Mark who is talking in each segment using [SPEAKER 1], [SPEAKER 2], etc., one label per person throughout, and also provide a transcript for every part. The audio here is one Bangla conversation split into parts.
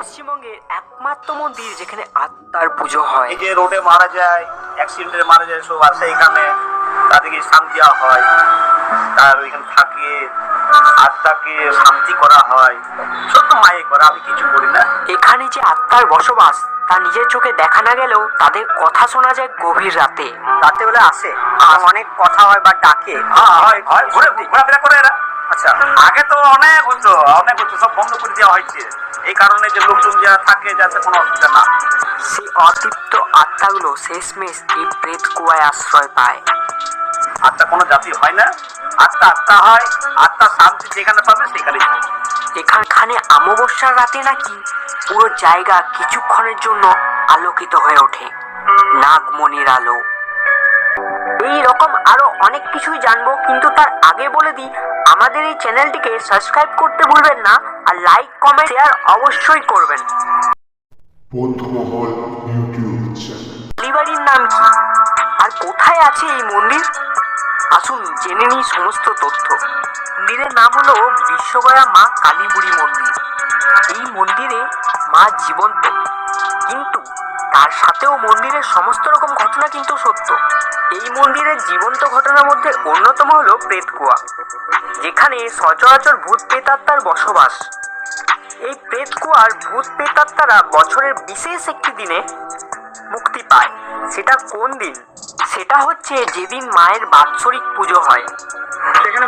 [SPEAKER 1] পশ্চিমবঙ্গের একমাত্র মন্দির যেখানে আত্মার পুজো হয়।
[SPEAKER 2] এই যে রোডে মারা যায় অ্যাক্সিডেন্টে মারা যায় সব আসে এখানে তাদেরকে শান্তি দেওয়া হয়। তার ওইখানে থাকে আত্মাকে শান্তি করা হয়। তো মায়ে করা আমি কিছু করি না।
[SPEAKER 1] এখানে যে আত্মার বসবাস তা নিজের চোখে দেখা না গেলেও তাদের কথা শোনা যায় গভীর রাতে।
[SPEAKER 3] রাতে বেলা আসে অনেক কথা হয় বা ডাকে।
[SPEAKER 2] হ্যাঁ হয় হয় ঘুরে ঘোরাফেরা করে এরা। আচ্ছা আগে তো অনেক হতো অনেক হতো সব বন্ধ করে দেওয়া হয়েছে। এই কারণে যে লোকজন যারা থাকে যাতে কোনো অসুবিধা না
[SPEAKER 1] সেই অতৃপ্ত আত্মাগুলো শেষমেশ এই প্রেত কুয়ায় আশ্রয় পায়।
[SPEAKER 2] আত্মা কোনো জাতি হয় না। আত্মা আত্মা হয় আত্মা শান্তি যেখানে পাবে সেখানে যাবে।
[SPEAKER 1] এখানে অমাবস্যার রাতে নাকি পুরো জায়গা কিছুক্ষণের জন্য আলোকিত হয়ে ওঠে। নাগমণির আলো। এই রকম আরও অনেক কিছুই জানব কিন্তু তার আগে বলে দিই আমাদের এই চ্যানেলটিকে সাবস্ক্রাইব করতে ভুলবেন না আর লাইক কমেন্ট শেয়ার অবশ্যই করবেন।
[SPEAKER 4] Bondhumohol YouTube channel.
[SPEAKER 1] কালীবাড়ির নাম কি? আর কোথায় আছে এই মন্দির? আসুন জেনে নিই সমস্ত তথ্য। মন্দিরের নাম হলো বিশ্বগয়া মা কালীবুড়ি মন্দির। এই মন্দিরে মা জীবন্ত। কিন্তু তার সাথেও মন্দিরের সমস্ত রকম ঘটনা কিন্তু সত্য। এই মন্দিরের জীবন্ত ঘটনার মধ্যে অন্যতম হলো প্রেতকুয়া যেখানে সচরাচর ভূত প্রেতাত্মার বসবাস। এই প্রেতকুয়ার ভূত প্রেতাত্মারা বছরের বিশেষ একটি দিনে মুক্তি পায়। সেটা কোন দিন? সেটা হচ্ছে যেদিন মায়ের বাৎসরিক পুজো হয়। সেখানে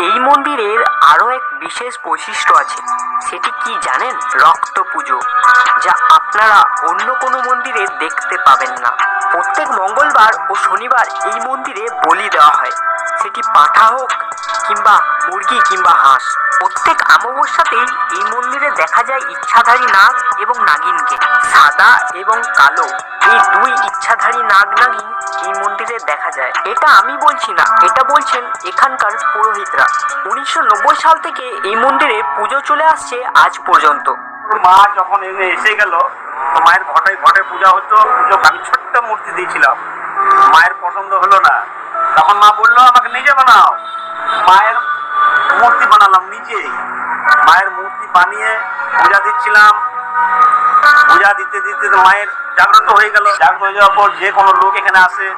[SPEAKER 1] এই মন্দিরের আরও এক বিশেষ বৈশিষ্ট্য আছে। সেটি কি জানেন? রক্ত পুজো, যা আপনারা অন্য কোনো মন্দিরে দেখতে পাবেন না। প্রত্যেক মঙ্গলবার ও শনিবার এই মন্দিরে বলি দেওয়া হয়। সেটি পাঠা হোক কিংবা মুরগি কিংবা হাঁস। প্রত্যেক অমাবস্যাতেই এই মন্দিরে দেখা যায় ইচ্ছাধারী নাগ এবং নাগিনকে। সাদা এবং কালো। এই দুই ইচ্ছাধারী নাগ নাগিন এই মন্দিরে দেখা যায়। এটা আমি বলছি না, এটা বলছেন এখানকার পুরোহিতরা। উনিশশো নব্বই সাল থেকে এই মন্দিরে পুজো চলে আসছে আজ পর্যন্ত।
[SPEAKER 2] মা যখন এনে এসে গেল মায়ের ঘটে ঘটে পূজা হতো, পুজো আমি ছোট্ট মূর্তি দিয়েছিলাম। মায়ের পছন্দ হলো না। তখন মা বলল, আমাকে নিজে বানাও। মায়ের মূর্তি বানালাম নিজেই। মায়ের মূর্তি বানিয়ে পূজা দিচ্ছিলাম। পূজা দিতে দিতে মায়ের জাগ্রত হয়ে গেল। জাগ্রত হয়ে যাওয়ার পর যে কোনো লোক এখানে আসে,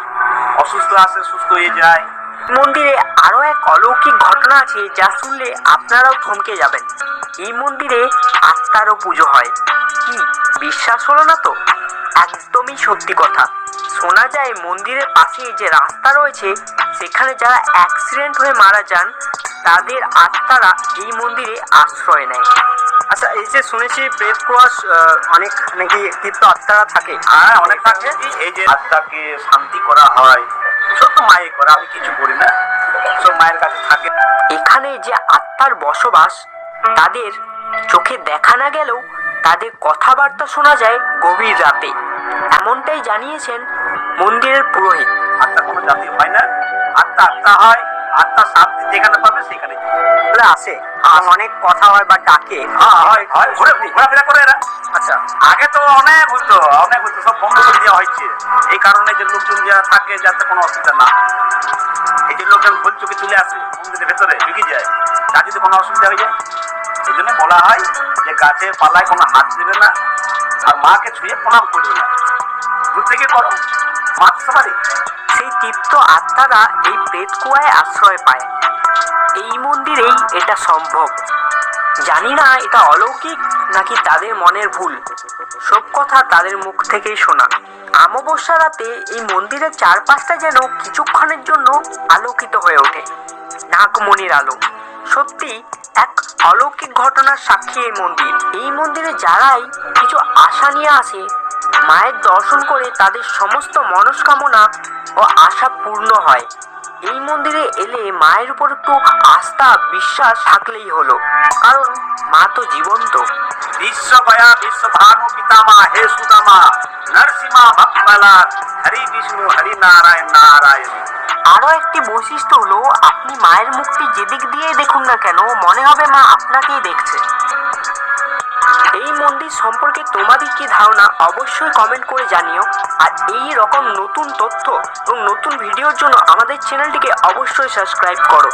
[SPEAKER 2] অসুস্থ আসে, সুস্থ হয়ে যায়।
[SPEAKER 1] মন্দিরে আরও এক অলৌকিক ঘটনা আছে যা শুনলে আপনারাও থমকে যাবেন। এই মন্দিরে আত্মারও পুজো হয়। কি, বিশ্বাস হলো না তো? একদমই সত্যি কথা। শোনা যায় মন্দিরের পাশে যে রাস্তা রয়েছে, সেখানে যারা অ্যাক্সিডেন্ট হয়ে মারা যান, তাদের আত্মারা এই মন্দিরে আশ্রয় নেয়।
[SPEAKER 3] আচ্ছা এই যে শুনেছি প্রেত কুয়াশ অনেক নাকি তীর্থ আত্মারা থাকে।
[SPEAKER 2] হ্যাঁ অনেক থাকে। এই যে আত্মাকে শান্তি করা হয় তো মায়ে করা আমি কিছু করি না। সব মায়ের কাছে থাকে।
[SPEAKER 1] এখানে যে আত্মার বসবাস তাদের চোখে দেখা না গেলেও তাদের কথাবার্তা শোনা যায় গভীর রাতে। এমনটাই জানিয়েছেন মন্দিরের পুরোহিত।
[SPEAKER 2] আত্মা কোনো জাতি হয় না। আত্মা আত্মা হয় আত্মা শান্তি যেখানে পাবে সেখানে।
[SPEAKER 3] আসে। অনেক কথা হয় বা ডাকে।
[SPEAKER 2] হ্যাঁ ঘুরে ঘোরাফেরা করে এরা। আচ্ছা। আগে তো অনেক হতো অনেক হতো সব বন্ধ করে দেওয়া হয়েছে। এই কারণে যে লোকজন যারা থাকে যাতে কোনো অসুবিধা না। এই যে লোকজন ভুল চোখে চলে আসে মন্দিরের ভেতরে ঢুকে যায় তার যদি কোনো অসুবিধা হয়ে যায় এই জন্য বলা হয় যে গাছে পালায় কোনো হাত দেবে না আর মাকে ছুঁয়ে প্রণাম করবে না। দূর থেকে করো। মা তো
[SPEAKER 1] সেই তৃপ্ত আত্মারা এই প্রেতকুয়ায় আশ্রয় পায়। এই মন্দিরেই এটা সম্ভব। জানি না এটা অলৌকিক নাকি তাদের মনের ভুল। সব কথা তাদের মুখ থেকেই শোনা। অমাবস্যা রাতে এই মন্দিরের চারপাশটা যেন কিছুক্ষণের জন্য আলোকিত হয়ে ওঠে। নাগমণির আলো। সত্যি, এক অলৌকিক ঘটনার সাক্ষী এই মন্দির। এই মন্দিরে যারাই কিছু আশা নিয়ে আসে, মায়ের দর্শন করে তাদের সমস্ত মনস্কামনা ও আশা পূর্ণ হয়। এই মন্দিরে এলে মায়ের উপর একটু আস্থা বিশ্বাস থাকলেই হলো। কারণ মা তো জীবন্ত।
[SPEAKER 2] বিশ্ব ভয়া বিশ্ব ভানু পিতামা হে সুদামা নরসিমা ভক্তলা হরি বিষ্ণু হরি নারায়ণ নারায়ণ।
[SPEAKER 1] আরও একটি বৈশিষ্ট্য হলো আপনি মায়ের মুখটি যেদিক দিয়ে দেখুন না কেন মনে হবে মা আপনাকেই দেখছে। এই মন্দির সম্পর্কে তোমাদের কি ধারণা অবশ্যই কমেন্ট করে জানিও। আর এই রকম নতুন তথ্য এবং নতুন ভিডিওর জন্য আমাদের চ্যানেলটিকে অবশ্যই সাবস্ক্রাইব করো।